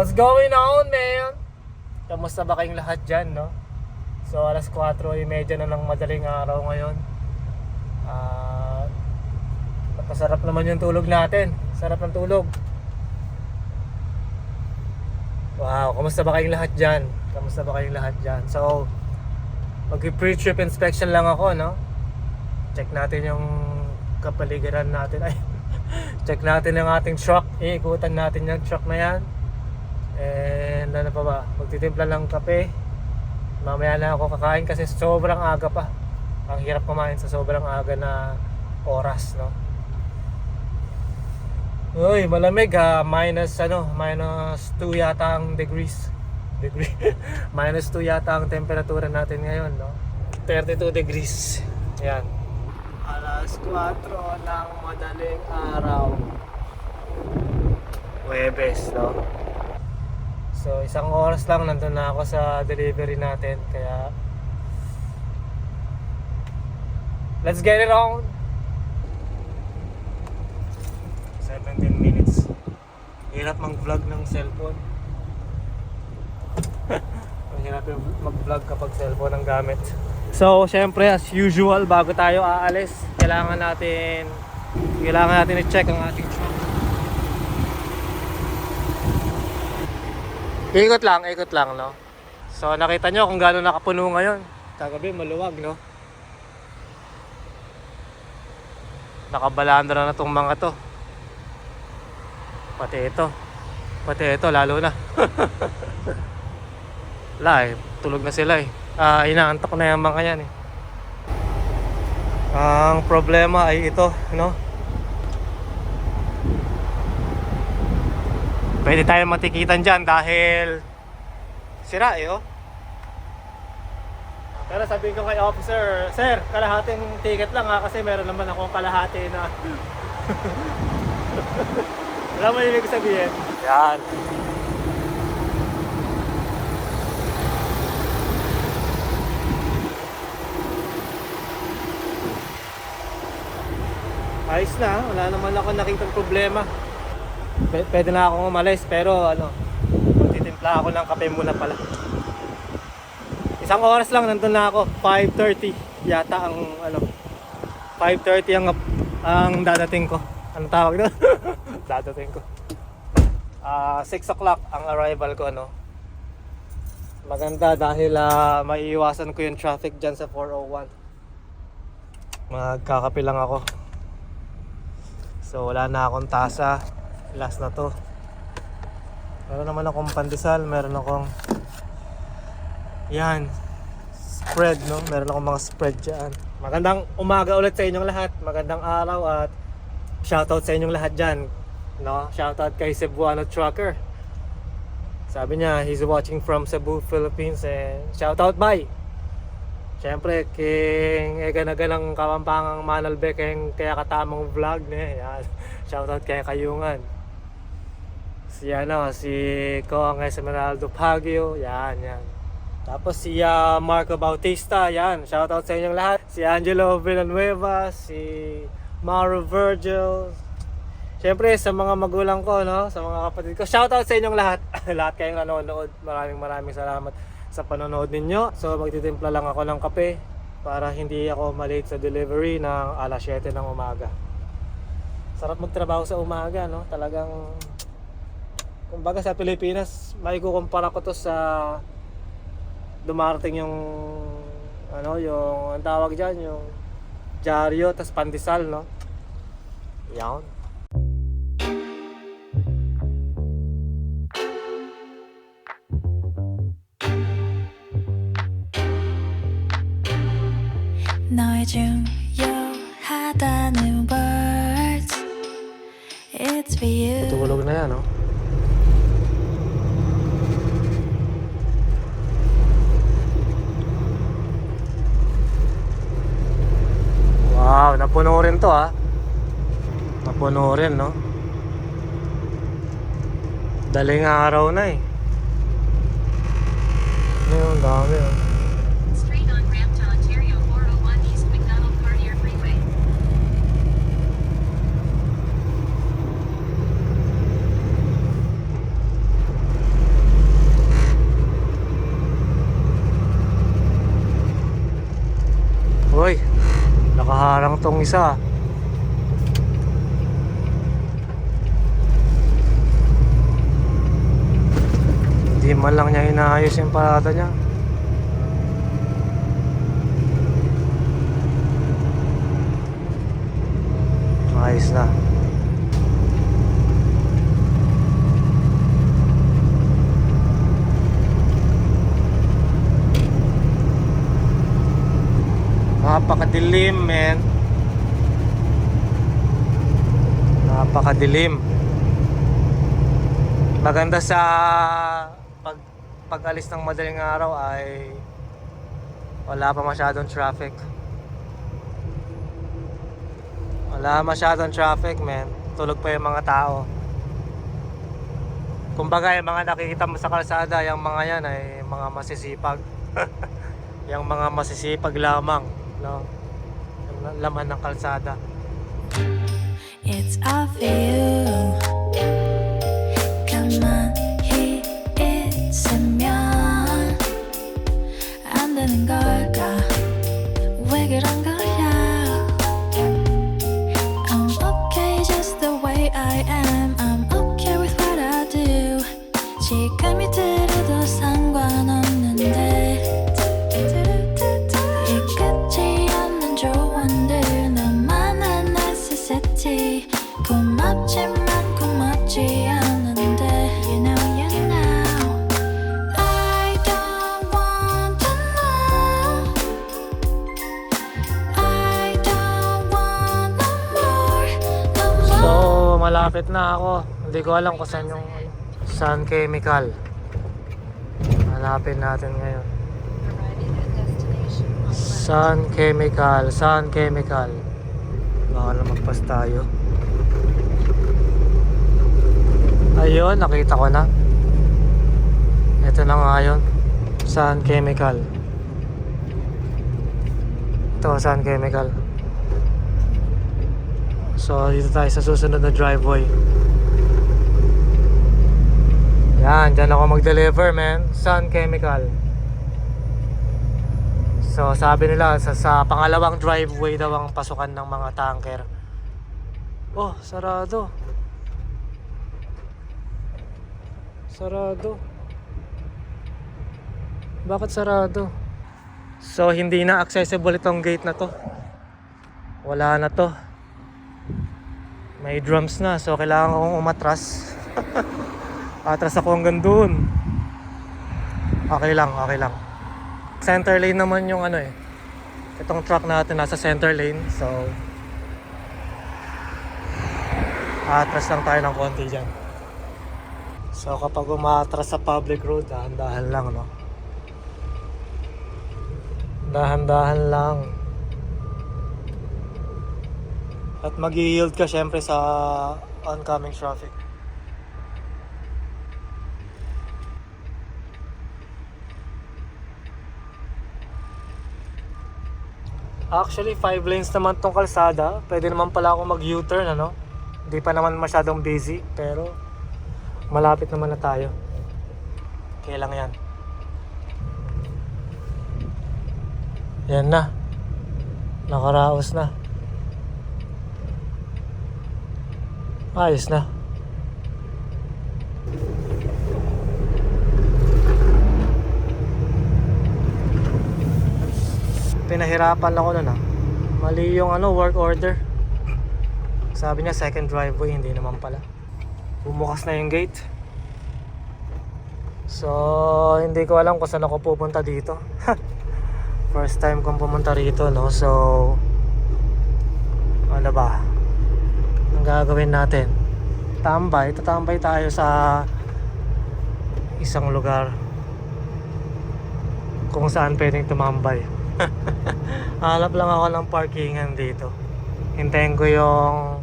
What's going on, man? Kamusta ba kayong lahat dyan, no? So, alas 4.30 na ng madaling araw ngayon. Ah, napasarap naman yung tulog natin. Sarap ng tulog. Wow, kamusta ba kayong lahat dyan? Kamusta ba kayong lahat dyan? So, mag-pre-trip inspection lang ako, no? Check natin yung kapaligiran natin. Ay, check natin yung ating truck. Iikutan natin yung truck na yan. And ano pa ba? Magtitimpla ng kape. Mamaya na ako kakain kasi sobrang aga pa. Ang hirap kumain sa sobrang aga na oras, no? Uy, malamig ha. Minus ano, minus 2 yata ang degrees. Degree. minus 2 yata ang temperatura natin ngayon, no? 32 degrees. Yan. Alas 4 ng madaling araw. Webes, no? So, isang oras lang nandun na ako sa delivery natin. Kaya, let's get it on! 17 minutes. Hirap mag-vlog ng cellphone. Ang hirap mag-vlog kapag cellphone ang gamit. So, syempre, as usual, bago tayo aalis, kailangan natin kailangan natin i-check ang ating truck. Ikot lang, ikot lang, no? So, nakita nyo kung gaano nakapuno ngayon. Kagabi, maluwag, no? Nakabalandra na tong mga to. Pati ito. Pati ito, lalo na. Wala eh, tulog na sila eh. Ah, inaantok na yung mga yan eh. Ang problema ay ito, no? Pwede tayo matikitan dyan dahil sira eh, oh. Pero sabihin ko kay officer, Sir, kalahating ticket lang ha kasi meron naman akong kalahati na Alam mo yung ibig sabihin? Yan. Ayos na, wala naman ako nakitang problema. Pwede na akong umalis pero ano, magtitimpla ako ng kape muna pala. Isang oras lang nandun na ako, 5.30 yata ang ano, 5.30 ang, ang dadating ko. Anong tawag doon? dadating ko. Ah, 6 o'clock ang arrival ko ano. Maganda dahil ah, maiiwasan ko yung traffic dyan sa 401. Magkakape lang ako. So wala na akong tasa. Last na to. Meron naman akong pandesal, meron akong yan spread no, meron akong mga spread diyan. Magandang umaga ulit sa inyong lahat. Magandang araw at shoutout sa inyong lahat diyan. No, shoutout kay Cebuano Trucker. Sabi niya, he's watching from Cebu, Philippines and shoutout bye. Siyempre, king ega na ganang kamampangang manalbe kayong kaya katamang vlog ne. Yan. Shoutout kay Kayungan. Si ano, si Koang Esmeraldo Pagio, yan, yan. Tapos si ah, Marco Bautista, yan. Shoutout sa inyong lahat. Si Angelo Villanueva, si Mauro Virgil. Siyempre, sa mga magulang ko, no? Sa mga kapatid ko. Shoutout sa inyong lahat. lahat kayong nanonood. Maraming maraming salamat sa panonood ninyo. So, magtitimpla lang ako ng kape para hindi ako malate sa delivery ng alas 7 ng umaga. Sarap magtrabaho sa umaga, no? Talagang kumbaga sa Pilipinas, may kukumpara ko to sa dumarating yung ano, yung ang tawag diyan, yung dyaryo tas pandesal, no? Yan. 너의 중요하다는 words It's for you Tulog na yan, no? Wow, napuno rin to ah. Napuno rin, no? Daling araw na eh. Ano yung dami oh. Nakaharang tong isa. Hindi man lang niya inaayos yung parada niya. Ayos na. Napakadilim, men. Napakadilim. Maganda sa pag pag-alis ng madaling araw ay wala pa masyadong traffic. Wala masyadong traffic, men. Tulog pa yung mga tao. Kumbaga, yung mga nakikita mo sa kalsada, yung mga yan ay mga masisipag. yung mga masisipag lamang, no? Laman ng kalsada. It's all malapit na ako. Hindi ko alam kung saan yung Sun Chemical. Hanapin natin ngayon. Sun Chemical, Sun Chemical. Baka na magpas tayo. Ayun, nakita ko na. Ito na nga yun. Sun Chemical. Ito, Sun Chemical. So, dito tayo sa susunod na driveway. Yan, dyan ako mag-deliver, man. Sun Chemical. So, sabi nila, sa, sa pangalawang driveway daw ang pasukan ng mga tanker. Oh, sarado. Sarado. Bakit sarado? So, hindi na accessible itong gate na to. Wala na to. May drums na, so kailangan kong umatras. Atras ako hanggang doon. Okay lang, okay lang. Center lane naman yung ano eh. Itong truck natin nasa center lane, so atras lang tayo ng konti dyan. So kapag umatras sa public road, dahan-dahan lang, no? Dahan-dahan lang. At mag yield ka syempre sa oncoming traffic. Actually, 5 lanes naman tong kalsada. Pwede naman pala ako mag-U-turn, ano? Hindi pa naman masyadong busy, pero malapit naman na tayo. Kailang yan. Yan na. Nakaraos na. Ayos na. Pinahirapan ako nun ah. Mali yung ano, work order. Sabi niya second driveway, hindi naman pala. Bumukas na yung gate. So, hindi ko alam kung saan ako pupunta dito. First time kong pumunta rito, no? So, ano ba? Ang gagawin natin? Tambay. Tatambay tayo sa isang lugar kung saan pwedeng tumambay. Hanap lang ako ng parkingan dito. Hintayin ko yung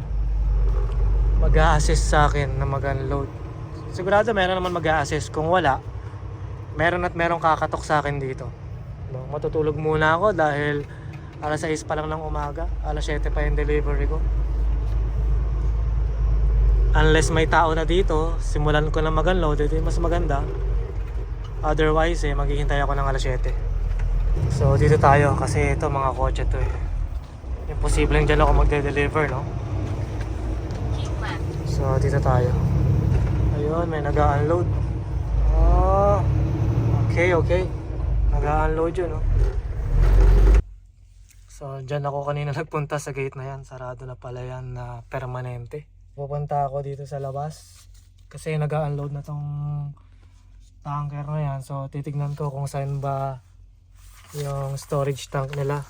mag assist sa akin na mag-unload. Sigurado meron naman mag assist Kung wala, meron at meron kakatok sa akin dito. Matutulog muna ako dahil alas 6 pa lang ng umaga. Alas 7 pa yung delivery ko. Unless may tao na dito, simulan ko na mag-unload, yung mas maganda. Otherwise, eh, maghihintay ako ng alas 7. So dito tayo kasi ito mga kotse to eh. Imposibleng dyan ako magde-deliver no. So dito tayo. Ayun, may nag-unload. Oh, okay, okay. Nag-unload yun no. So dyan ako kanina nagpunta sa gate na yan. Sarado na pala yan na permanente. Pupunta ako dito sa labas. Kasi nag-unload na tong tanker na yan. So titignan ko kung saan ba yung storage tank nila.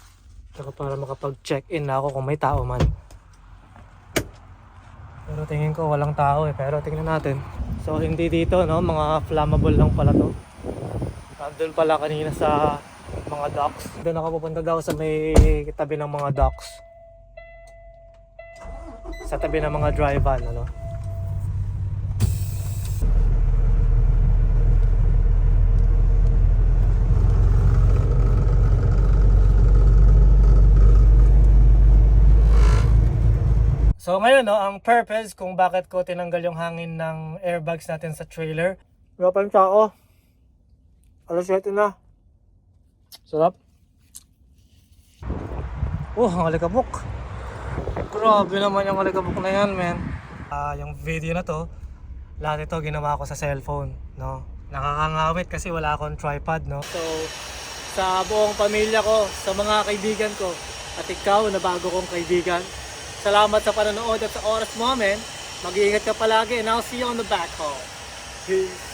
Tsaka para makapag-check-in na ako kung may tao man. Pero tingin ko walang tao eh. Pero tingnan natin. So hindi dito no, mga flammable lang pala to. Nandun pala kanina sa mga docks. Doon ako pupunta daw sa may tabi ng mga docks. Sa tabi ng mga dry van ano. So ngayon no, ang purpose kung bakit ko tinanggal yung hangin ng airbags natin sa trailer. Wala pa yung tao. Alas 7 na. Sarap. Oh, ang alikabok. Grabe naman yung alikabok na yan, man. Ah, yung video na to, lahat ito ginawa ko sa cellphone, no? Nakakangawit kasi wala akong tripod, no? So, sa buong pamilya ko, sa mga kaibigan ko, at ikaw na bago kong kaibigan, salamat sa panonood at sa oras mo, men. Mag-iingat ka palagi and I'll see you on the back home. Peace.